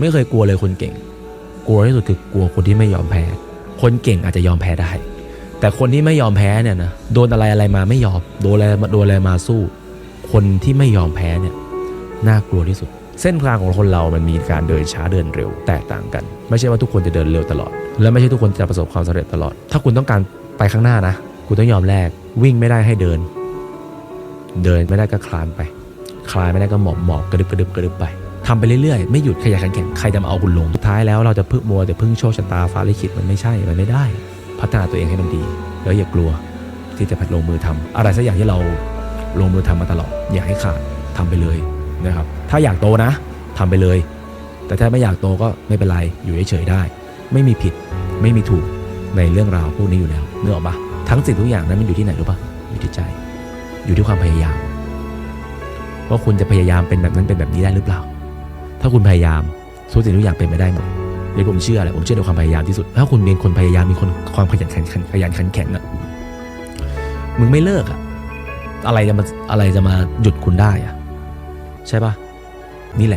ไม่เคยกลัวเลยคนเก่ง กลัวที่สุดคือกลัวคนที่ไม่ยอมแพ้ คนเก่งอาจจะยอมแพ้ได้ แต่คนที่ไม่ยอมแพ้เนี่ยนะโดนอะไรอะไรมาไม่ยอมโดนอะไรโดนอะไรมาสู้ คนที่ไม่ยอมแพ้เนี่ยน่ากลัวที่สุด เส้นทางของคนเรามันมีการเดินช้าเดินเร็วแตกต่างกัน ไม่ใช่ว่าทุกคนจะเดินเร็วตลอด และไม่ใช่ทุกคนจะประสบความสำเร็จตลอด ถ้าคุณต้องการไปข้างหน้านะคุณต้องยอมแลกวิ่งไม่ได้ให้เดิน เดินไม่ได้ก็คลานไป คลานไม่ได้ก็หมอบหมอบกระดึบกระดึบกระดึบไป ทำไปเรื่อยๆ ไม่หยุดขยันขันแข็งใครจะมาเอาคุณลงสุดท้ายแล้วเราจะพึ่งมัวแต่พึ่งโชคชะตาฟ้าลิขิตมันไม่ใช่มันไม่ได้ พัฒนาตัวเองให้มันดี แล้วอย่ากลัวที่จะลงมือทำอะไรสักอย่างที่เราลงมือทำมาตลอดอย่าให้ขาดทำไปเลยนะครับ ถ้าอยากโตนะทำไปเลย แต่ถ้าไม่อยากโตก็ไม่เป็นไรอยู่เฉยๆได้ ไม่มีผิดไม่มีถูกในเรื่องราวพวกนี้อยู่แล้วเนื้อออกปะทั้งสิ่งทุกอย่างนั้นมันอยู่ที่ไหนรู้ปะอยู่ที่ใจ อยู่ที่ความพยายามว่าคุณจะพยายามเป็นแบบนั้นเป็นแบบนี้ได้หรือเปล่า ถ้าคุณพยายามทุกสิ่งทุกอย่างเป็นไปได้หมดเดี๋ยวผมเชื่อแหละผมเชื่อในความพยายามที่สุด ถ้าคุณเป็นคนพยายามมีคนความขยันขันขันขยันขันแข็งอะมึงไม่เลิกอะอะไรจะมาอะไรจะมาหยุดคุณได้อะใช่ปะ